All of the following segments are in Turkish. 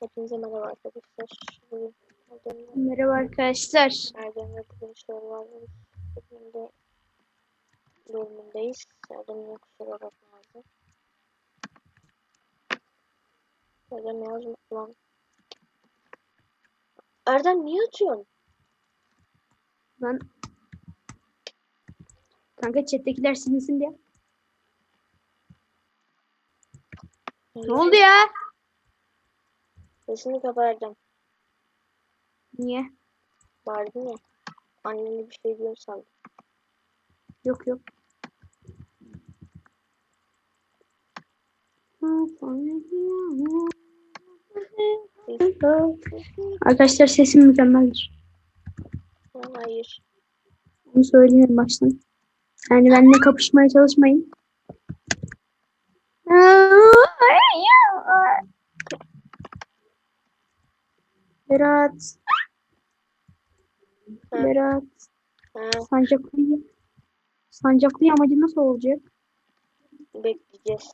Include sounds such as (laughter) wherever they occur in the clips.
Hepinize merhaba arkadaşlar. Bugün Merhaba arkadaşlar. Erdem'le bugün Survivor bölümünde bölümündeyiz. Erdem'le kusura bakmazdı. Erdem yazma lan. Erdem niye atıyorsun? Ben Kanka chat'tekiler silinsin diye. Ne oldu ya? Sesini kapa Erdem. Niye? Bağırdın ya. Annene bir şey diyorum sandım. Yok yok. Arkadaşlar sesim mükemmeldir. Hayır. Bunu söyleyeyim baştan. Yani benimle kapışmaya çalışmayın. Berat. Hı. Berat. Ha, Sancaklı. Sancaklı amacı nasıl olacak? bekleyeceğiz.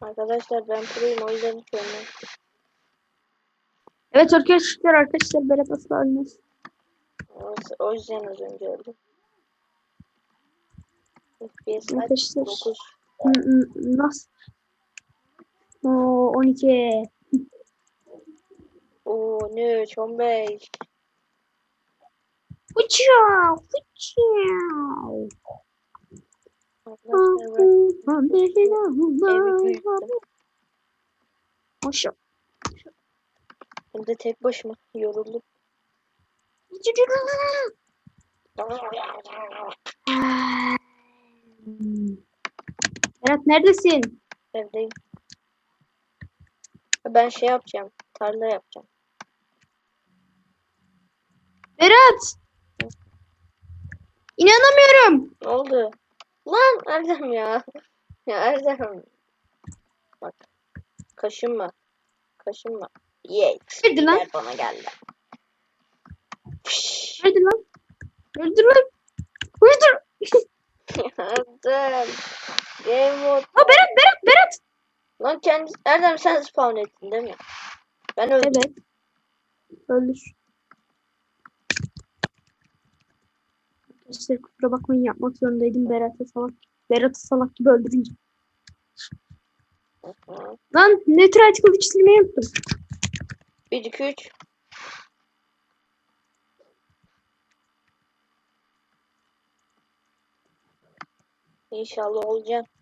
Arkadaşlar ben proyum o yüzden hiç ölmem. Evet arkadaşlar arkadaşlar Berat asla ölmez. O, yüzden az önce öldüm. FPS? Arkadaşlar. 9. N- n- Nasıl? Oo 12. Oo ne 15. Fıçav, fıçav. Arkadaşlar ben evi büyüttüm. Maşallah. Hem de tek başıma yoruldum. Berat neredesin? Evdeyim. Ben şey yapacağım. Tarla yapacağım. Berat! İnanamıyorum. Ne oldu? Lan Erdem ya. Ya Erdem. Bak. Kaşınma. Kaşınma. Yay. Nerede lan? Bana geldi. Nerede lan? Öldür lan. Öldür. (laughs) Erdem. Game mode. Ha Berat, Berat, Berat. Lan kendi Erdem sen spawn ettin değil mi? Ben öldüm. Evet. Öldür. Arkadaşlar kusura bakmayın yapmak zorundaydım Berat'ı salak. Berat'ı salak gibi öldürünce. Lan neutral kılıç silmeyi unuttum. 1 2 3. İnşallah olacak.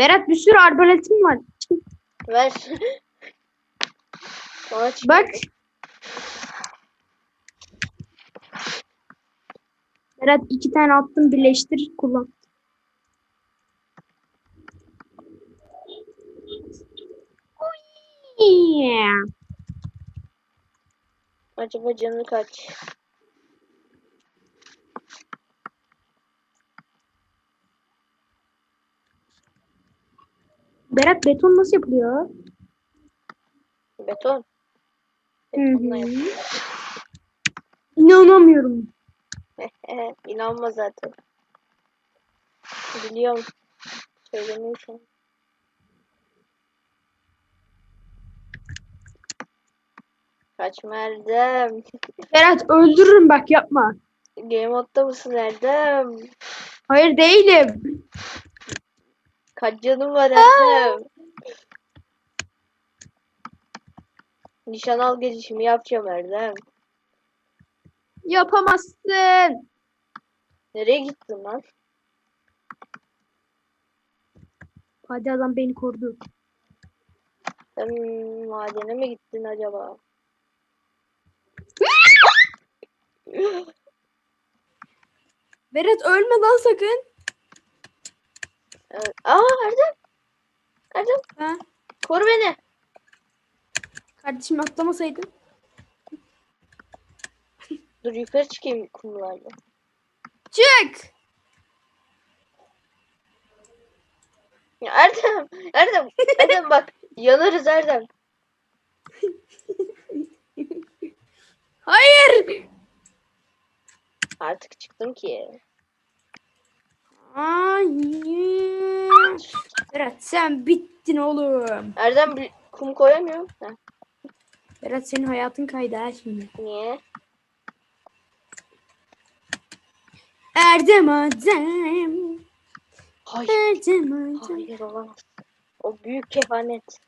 Berat bir sürü arbaletim var. Ver. Bak. Berat iki tane attım birleştir kullan. Acaba canı kaç? Berat beton nasıl yapılıyor? Beton. Betonla hı. İnanamıyorum. (laughs) İnanma zaten. Biliyorum. Söylemeyi sen. Kaçma Erdem. (laughs) Berat öldürürüm bak yapma. Game mode'da mısın Erdem? Hayır değilim. Kaç canım var Erdem? Nişan al geçişimi yapacağım Erdem. Yapamazsın. Nereye gittin lan? Hadi adam beni korudu. Sen madene mi gittin acaba? (laughs) Berat ölme lan sakın. Aa Erdem. Erdem Ha? koru beni. Kardeşim atlamasaydın. Dur yukarı çıkayım kumlarla. Çık. Ya Erdem, Erdem, Erdem bak (laughs) yanarız Erdem. Hayır. Artık çıktım ki. Hayır. Berat sen bittin oğlum. Erdem bir kum koyamıyor. Heh, Berat senin hayatın kaydı ha şimdi. niye? Erdem Adem. Hayır. Erdem Adem. Hayır olamaz. O büyük kehanet.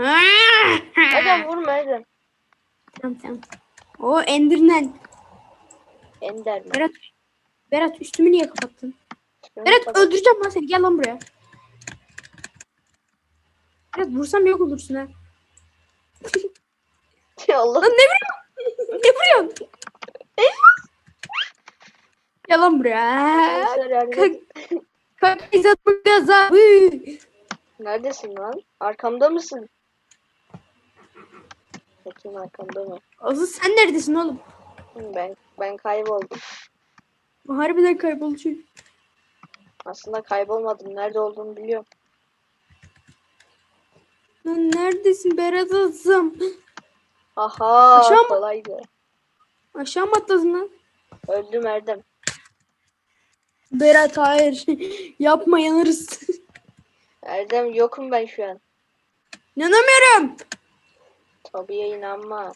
Ah! Erdem vurma Erdem. Tamam tamam. O Enderman. Enderman. Berat. Berat üstümü niye kapattın? Şunu Berat bak- öldüreceğim lan seni. Gel lan buraya. Berat vursam yok olursun ha. Allah. Lan ne vuruyorsun? ne vuruyorsun? Gel lan buraya. Arkadaşlar yardım edin. Kalk. Kalk izatma gazabı. Neredesin lan? Arkamda mısın? Bakayım arkamda mı? Asıl sen neredesin oğlum? Ben ben kayboldum. Harbiden kayboldu. Aslında kaybolmadım. Nerede olduğumu biliyorum. Lan neredesin Berat Azam? Aha Aşağı mı? kolaydı. Aşağı mı atladın lan? Öldüm Erdem. Berat hayır. (laughs) Yapma yanarız. Erdem yokum ben şu an. İnanamıyorum. Tabii inanma.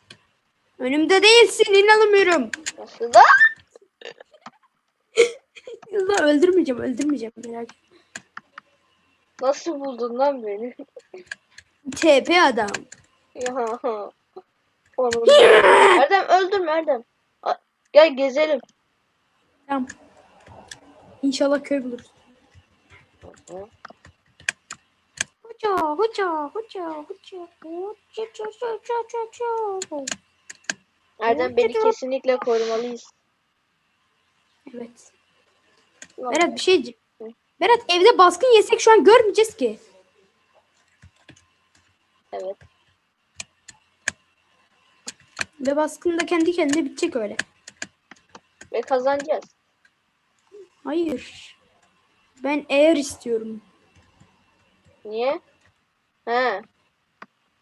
Önümde değilsin inanamıyorum. Nasıl da? Yok öldürmeyeceğim öldürmeyeceğim merak. Nasıl buldun lan beni? TP adam. Ya. Oğlum. Erdem öldürme Erdem. Gel gezelim. Tamam. İnşallah köy buluruz. Hoca hoca hoca hoca hoca hoca hoca hoca Erdem beni kesinlikle korumalıyız. Evet. Berat bir şey. Berat evde baskın yesek şu an görmeyeceğiz ki. Evet. Ve baskın da kendi kendine bitecek öyle. Ve kazanacağız. Hayır. Ben eğer istiyorum. Niye? He.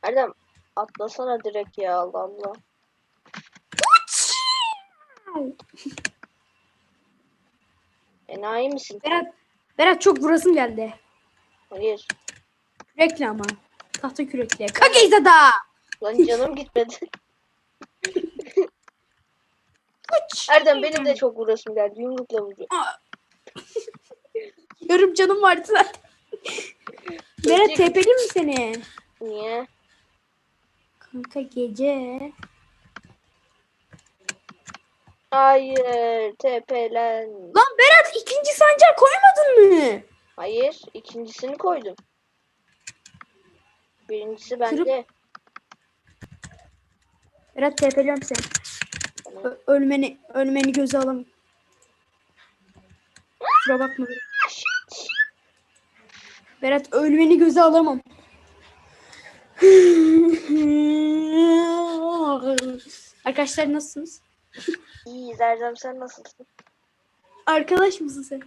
Erdem atlasana direkt ya Allah Allah. Enayi misin? Berat, Berat çok vurasım geldi. Hayır. Kürekle ama. Tahta kürekle. Kageyzada. Lan canım gitmedi. Erdem benim de çok vurasım geldi. Yumrukla vuracağım. Yarım canım vardı. Berat tepeli mi seni? Niye? Kanka gece. Hayır. Tepelen. Lan Berat ikinci sancağı koymadın mı? Hayır. ikincisini koydum. Birincisi bende. Berat tepeliyorum seni. Ö- ölmeni, ölmeni göze alamam. Kusura bakma. Berat ölmeni göze alamam. (laughs) Arkadaşlar nasılsınız? İyi Erdem sen nasılsın? Arkadaş mısın sen?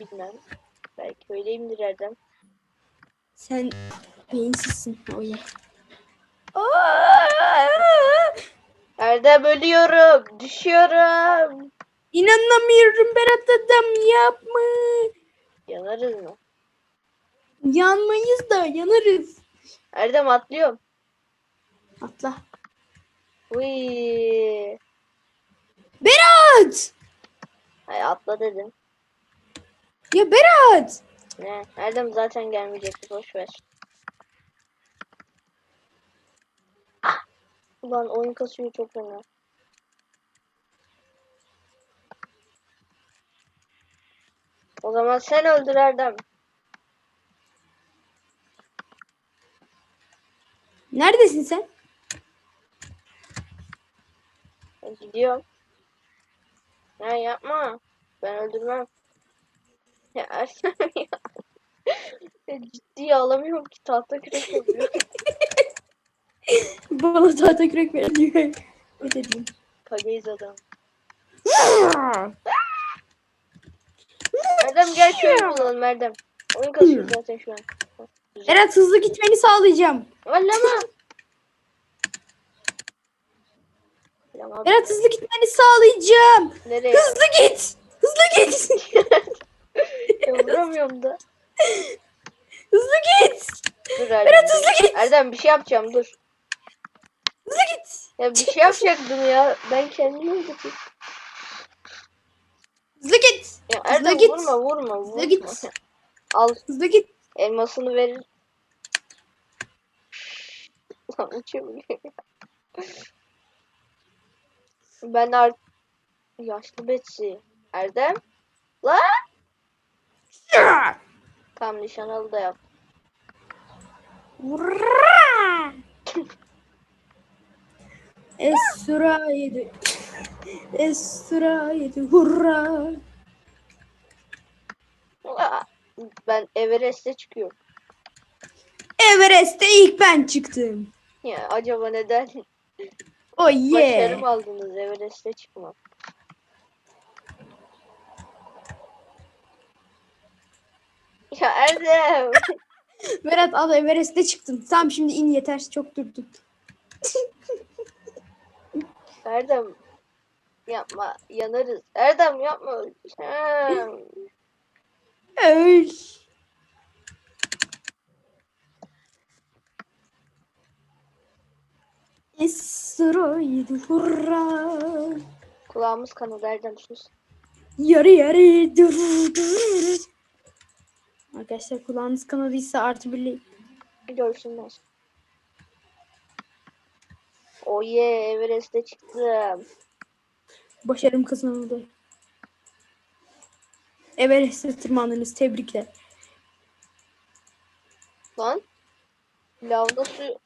Bilmem. Belki öyleyimdir Erdem. Sen beyinsizsin. O ye. Erdem ölüyorum. Düşüyorum. İnanamıyorum Berat adam yapma. Yanarız mı? Yanmayız da yanarız. Erdem atlıyorum. Atla. Uy. Berat! Hay atla dedim. Ya Berat! Ne? Erdem zaten gelmeyecekti. Boş ver. Ah! Ulan oyun kasıyor çok fena. O zaman sen öldür Erdem. Neredesin sen? Ben gidiyorum. Ya yapma. Ben öldürmem. Ya Erdem (laughs) ya. ciddiye alamıyorum ki tahta kürek oluyor. (laughs) Bana tahta kürek ver diyor. Ne dedim? Kageyiz adam. Erdem gel şöyle bulalım Erdem. Oyun kasıyor zaten şu an. Berat hızlı gitmeni sağlayacağım. Vallama. Vallama. Berat hızlı gitmeni sağlayacağım. Nereye? Hızlı git. Hızlı git. (laughs) Ya vuramıyorum da. Hızlı git. Dur Erdem. Berat hızlı git. Erdem bir şey yapacağım dur. Hızlı git. Ya bir şey yapacaktım ya. Ben kendimi öldürdüm. Hızlı git. Ya Hızlı Erdem git. vurma vurma vurma. git. (laughs) Al Hızlı git. elmasını verir. (laughs) Lan uçabiliyor ya. Ben artık yaşlı Betsy. Erdem. Lan. Tam nişanalı da yap. Esra yedi. Esra yedi. Hurra! Ben Everest'e çıkıyorum. Everest'te ilk ben çıktım. Ya acaba neden Oh yeah. başarım aldınız Everest'e çıkmak? Ya Erdem. (laughs) Berat al Everest'te çıktım. Tamam şimdi in yeter. Çok durdun. (laughs) Erdem. Yapma. Yanarız. Erdem yapma. Ha. Öl. Esra yedi. Hurra! Kulağımız kanadı Erdem sus. Yarı yarı. Dur, dur. Arkadaşlar kulağınız kanadıysa artı birli. Görsünler. Yeah Everest'e çıktım. Başarım kazanıldı. Everest'e tırmandınız. Tebrikler. Lan. Lavda su.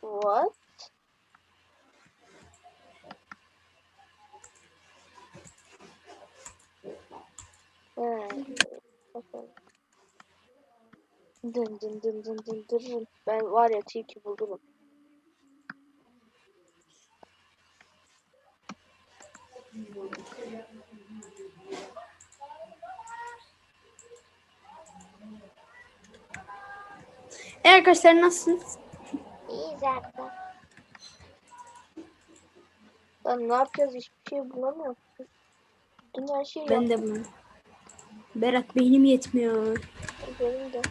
What? Ha. Bakalım. Dın dın dın dın dın dın. Ben var ya tilki bulurum. E arkadaşlar nasılsınız? İyi zaten. Lan ne yapacağız? Hiçbir şey bulamıyoruz. Bütün her şeyi Ben de bunu. Berat beynim yetmiyor. Benim de.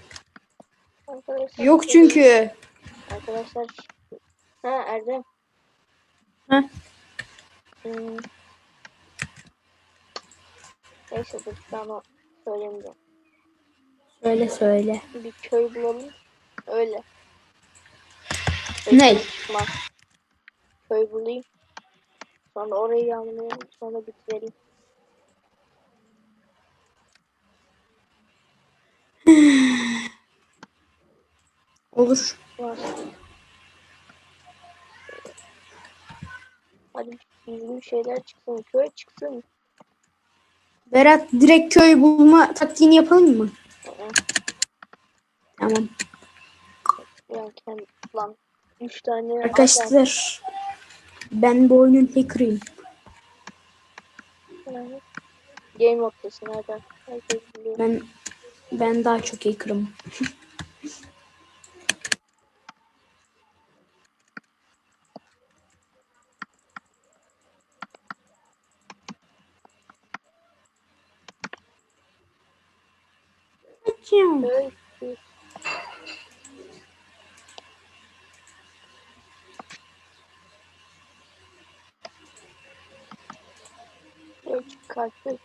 Arkadaşlar, Yok çünkü. Arkadaşlar. Ha Erdem. Ha? Hmm. Neyse dur o söylemeyeceğim. Söyle söyle. Bir köy bulalım. Öyle. Ne? Köy bulayım. Sonra orayı yağmalayalım. Sonra bitirelim. Olur. Var. Hadi düzgün şeyler çıksın. Köy çıksın. Berat direkt köy bulma taktiğini yapalım mı? Aa, Tamam. Yani kendi lan. Üç tane adam. Arkadaşlar ben bu oyunun hacker'ıyım. Game noktası nereden? Ben ben daha çok hacker'ım. (laughs) Köy. Köy çıkarttık.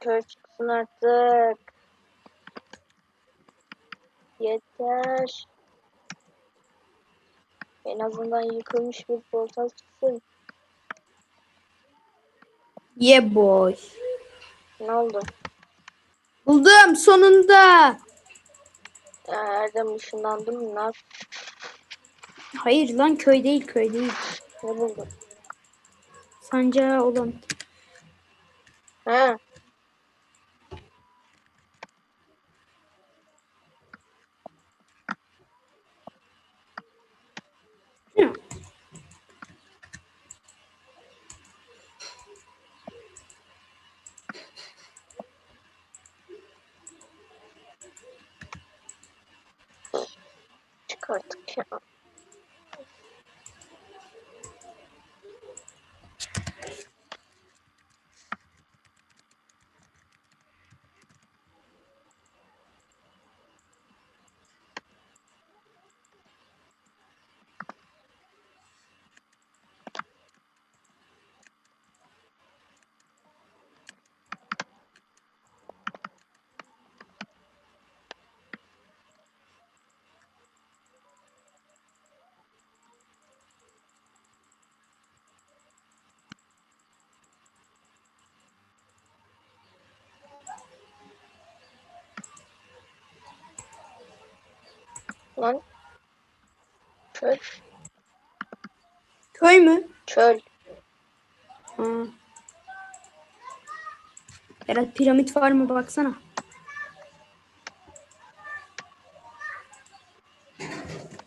Köy çıksın artık. Yeter. En azından yıkılmış bir portal çıksın. Yeah boy. Ne oldu? Buldum sonunda. Ya Erdem ışınlandı mı? Ne yap? Hayır lan köy değil köy değil. Ne buldun? Sancağı olan. Ha. Yok artık Lan. Çöl. Köy mü? Çöl. Ha. Berat piramit var mı baksana.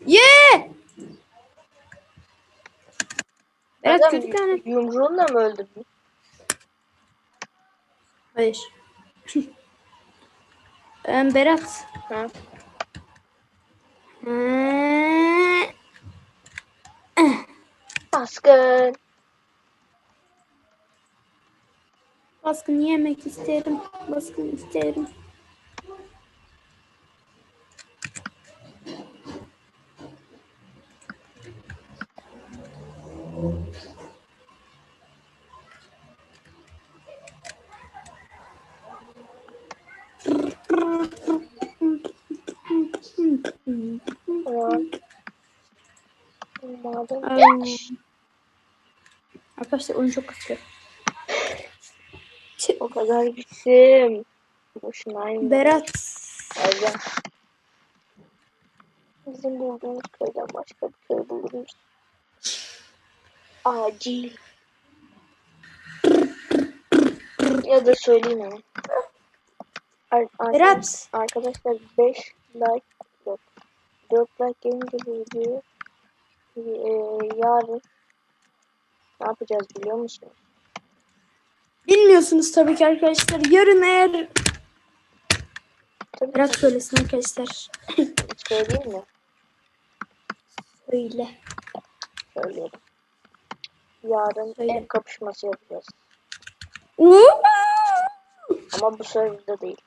Ye! Berat Adam kötü tane. Yumruğunla mı öldürdün? Hayır. (laughs) Berat. Ha? Ee, Baskın. Baskın yemek isterim. Baskın isterim. Arkadaşlar oyun çok kasıyor. o kadar gittim. Boşunayım. Berat. Öyle. Bizim bulduğumuz köyden başka bir köy buluruz. Acil. ya da söyleyeyim. Ar- ar- Berat. Arkadaşlar 5 like yok. 4 like gelince bu videoyu e, yarın ne yapacağız biliyor musunuz? Bilmiyorsunuz tabii ki arkadaşlar. Yarın eğer Tabii Berat söylesin arkadaşlar. söyleyeyim mi? Öyle. Söyleyelim. Yarın Söyle. ev kapışması yapacağız. Ama bu serverda değil.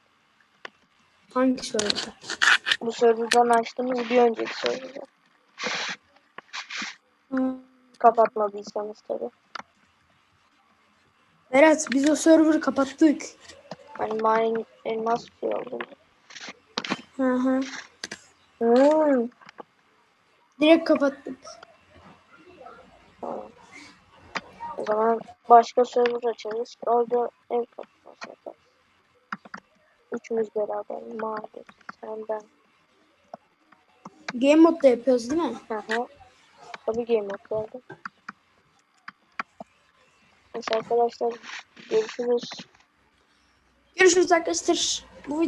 Hangi soruda? Bu serverdan açtığımız bir önceki serverda. Kapatmadıysanız tabii. Berat biz o server'ı kapattık. Hani mine elmas şey oldu. Hı hı. Hmm. Direkt kapattık. Tamam. O zaman başka server açarız. Orada ev kapışması yaparız. Üçümüz beraber. Mavi. Sen ben. Game modda yapıyoruz değil mi? Hı hı. Tabii game modlarda. Neyse arkadaşlar görüşürüz. Görüşürüz arkadaşlar. Bu video